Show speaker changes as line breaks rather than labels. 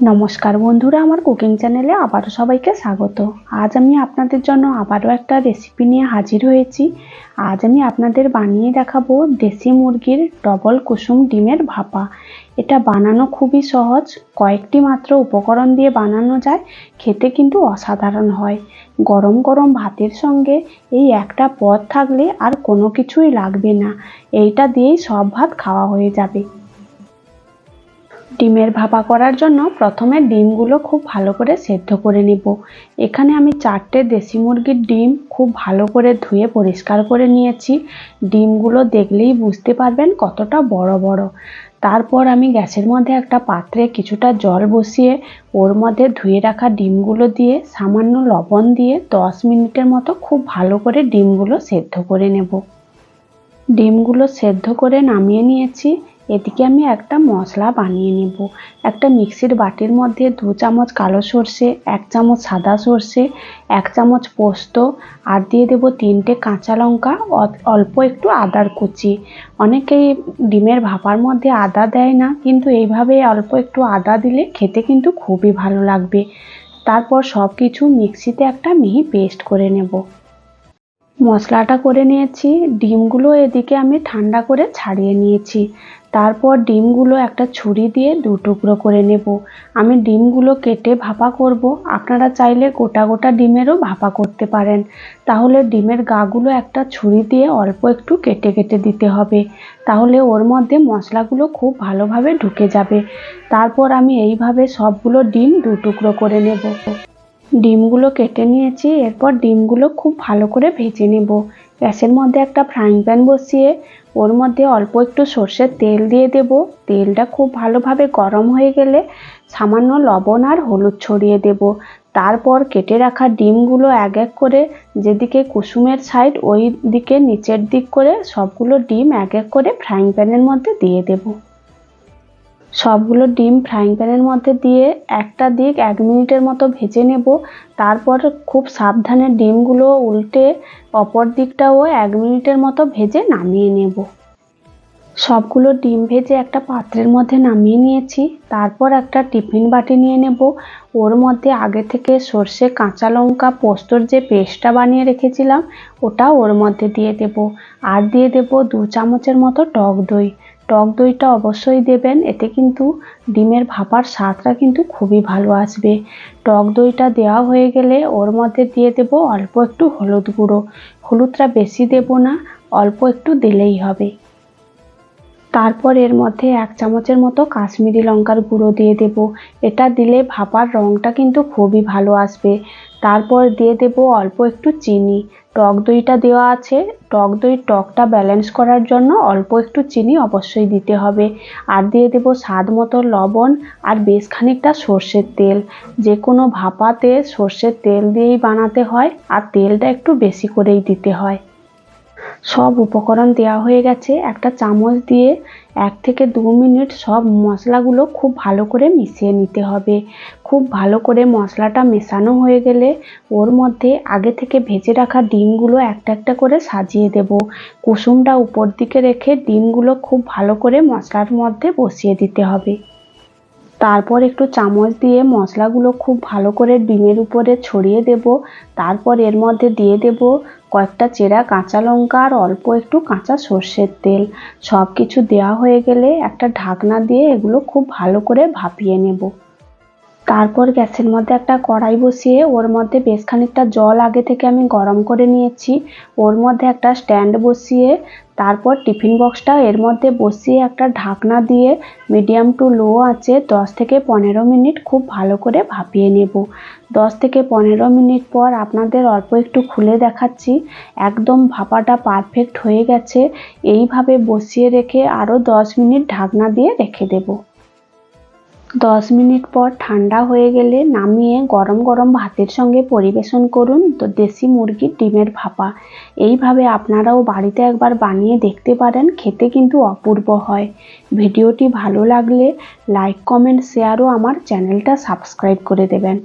নমস্কার বন্ধুরা, আমার কুকিং চ্যানেলে আবারও সবাইকে স্বাগত। আজ আমি আপনাদের জন্য আবারও একটা রেসিপি নিয়ে হাজির হয়েছি। আজ আমি আপনাদের বানিয়ে দেখাবো দেশি মুরগির ডবল কুসুম ডিমের ভাপা। এটা বানানো খুবই সহজ, কয়েকটি মাত্র উপকরণ দিয়ে বানানো যায়, খেতে কিন্তু অসাধারণ হয়। গরম গরম ভাতের সঙ্গে এই একটা পদ থাকলে আর কোনো কিছুই লাগবে না। এইটা দিয়েই সব ভাত খাওয়া হয়ে যাবে। ডিমের ভাপা করার জন্য প্রথমে ডিমগুলো খুব ভালো করে সেদ্ধ করে নেব। এখানে আমি চারটে দেশি মুরগির ডিম খুব ভালো করে ধুয়ে পরিষ্কার করে নিয়েছি। ডিমগুলো দেখলেই বুঝতে পারবেন কতটা বড় বড়। তারপর আমি গ্যাসের মধ্যে একটা পাত্রে কিছুটা জল বসিয়ে ওর মধ্যে ধুয়ে রাখা ডিমগুলো দিয়ে সামান্য লবণ দিয়ে দশ মিনিটের মতো খুব ভালো করে ডিমগুলো সেদ্ধ করে নেব। ডিমগুলো সেদ্ধ করে নামিয়ে নিয়েছি। এদিকে আমি একটা মশলা বানিয়ে নেব। একটা মিক্সির বাটির মধ্যে দু চামচ কালো সর্ষে, এক চামচ সাদা সর্ষে, এক চামচ পোস্ত আর দিয়ে দেব তিনটে কাঁচা লঙ্কা অল্প একটু আদার কুচি। অনেকেই ডিমের ভাপার মধ্যে আদা দেয় না, কিন্তু এইভাবে অল্প একটু আদা দিলে খেতে কিন্তু খুবই ভালো লাগবে। তারপর সব কিছু মিক্সিতে একটা মিহি পেস্ট করে নেব। মশলাটা করে নিয়েছি, ডিমগুলো এদিকে আমি ঠান্ডা করে ছাড়িয়ে নিয়েছি। তারপর ডিমগুলো একটা ছুরি দিয়ে দু টুকরো করে নেব। আমি ডিমগুলো কেটে ভাপা করব। আপনারা চাইলে গোটা গোটা ডিমেরও ভাপা করতে পারেন। তাহলে ডিমের গাগুলো একটা ছুরি দিয়ে অল্প একটু কেটে কেটে দিতে হবে। তাহলে ওর মধ্যে মশলাগুলো খুব ভালোভাবে ঢুকে যাবে। তারপর আমি এইভাবে সবগুলো ডিম দু টুকরো করে নেব। ডিমগুলো কেটে নিয়েছি, এরপর ডিমগুলো খুব ভালো করে ভেজে নেব। গ্যাসের মধ্যে একটা ফ্রাইং প্যান বসিয়ে ওর মধ্যে অল্প একটু সর্ষের তেল দিয়ে দেব। তেলটা খুব ভালোভাবে গরম হয়ে গেলে সামান্য লবণ আর হলুদ ছড়িয়ে দেব। তারপর কেটে রাখা ডিমগুলো এক এক করে যেদিকে কুসুমের সাইড ওই দিকে নিচের দিক করে সবগুলো ডিম এক এক করে ফ্রাইং প্যানের মধ্যে দিয়ে দেবো। সবগুলো ডিম ফ্রাইং প্যানের মধ্যে দিয়ে একটা দিক এক মিনিটের মতো ভেজে নেব। তারপর খুব সাবধানে ডিমগুলো উল্টে অপর দিকটাও এক মিনিটের মতো ভেজে নামিয়ে নেব। সবগুলো ডিম ভেজে একটা পাত্রের মধ্যে নামিয়ে নিয়েছি। তারপর একটা টিফিন বাটি নিয়ে নেব। ওর মধ্যে আগে থেকে সর্ষে, কাঁচা লঙ্কা, পোস্তর যে পেস্টটা বানিয়ে রেখেছিলাম, ওটা ওর মধ্যে দিয়ে দেব। আর দিয়ে দেব দু চামচের মতো টক দই। টক দইটা অবশ্যই দেবেন, এতে কিন্তু ডিমের ভাপার স্বাদটা কিন্তু খুবই ভালো আসবে। টক দইটা দেওয়া হয়ে গেলে ওর মধ্যে দিয়ে দেব অল্প একটু হলুদ গুঁড়ো। হলুদটা বেশি দেব না, অল্প একটু দিলেই হবে। তারপর এর মধ্যে এক চামচের মতো কাশ্মীরি লঙ্কার গুঁড়ো দিয়ে দেব। এটা দিলে ভাপার রঙটা কিন্তু খুবই ভালো আসবে। তারপর দিয়ে দেব অল্প একটু চিনি। টক দইটা দেওয়া আছে। টক দই টকটা ব্যালেন্স করার জন্য অল্প একটু চিনি অবশ্যই দিতে হবে। আর দিয়ে দেব স্বাদ মতো লবণ আর বেশ খানিকটা সর্ষের তেল। যে কোনো ভাপাতে সর্ষের তেল দিয়েই বানাতে হয় আর তেলটা একটু বেশি করেই দিতে হয়। সব উপকরণ দেওয়া হয়ে গেছে। একটা চামচ দিয়ে এক থেকে দু মিনিট সব মশলাগুলো খুব ভালো করে মিশিয়ে নিতে হবে। খুব ভালো করে মশলাটা মেশানো হয়ে গেলে ওর মধ্যে আগে থেকে ভেজে রাখা ডিমগুলো একটা একটা করে সাজিয়ে দেব। কুসুমটা উপর দিকে রেখে ডিমগুলো খুব ভালো করে মশলার মধ্যে বসিয়ে দিতে হবে। তারপর একটু চামচ দিয়ে মশলাগুলো খুব ভালো করে ডিমের উপরে ছড়িয়ে দেব। তারপর এর মধ্যে দিয়ে দেব কয়েকটা চেরা কাঁচা লঙ্কা আর অল্প একটু কাঁচা সর্ষের তেল। সব কিছু দেওয়া হয়ে গেলে একটা ঢাকনা দিয়ে এগুলো খুব ভালো করে ভাপিয়ে নেব। তারপর গ্যাসের মধ্যে একটা কড়াই বসিয়ে ওর মধ্যে বেশ খানিকটা জল আগে থেকে আমি গরম করে নিয়েছি। ওর মধ্যে একটা স্ট্যান্ড বসিয়ে তারপর টিফিন বক্সটা এর মধ্যে বসিয়ে একটা ঢাকনা দিয়ে মিডিয়াম টু লো আছে, দশ থেকে পনেরো মিনিট খুব ভালো করে ভাপিয়ে নেব। দশ থেকে পনেরো মিনিট পর আপনাদের অল্প একটু খুলে দেখাচ্ছি। একদম ভাপাটা পারফেক্ট হয়ে গেছে। এইভাবে বসিয়ে রেখে আরও দশ মিনিট ঢাকনা দিয়ে রেখে দেবো। দশ মিনিট পর ঠান্ডা হয়ে গেলে নামিয়ে গরম গরম ভাতের সঙ্গে পরিবেশন করুন তো দেশি মুরগির ডিমের ভাপা। এইভাবে আপনারাও বাড়িতে একবার বানিয়ে দেখতে পারেন, খেতে কিন্তু অপূর্ব হয়। ভিডিওটি ভালো লাগলে লাইক, কমেন্ট, শেয়ারও আমার চ্যানেলটা সাবস্ক্রাইব করে দেবেন।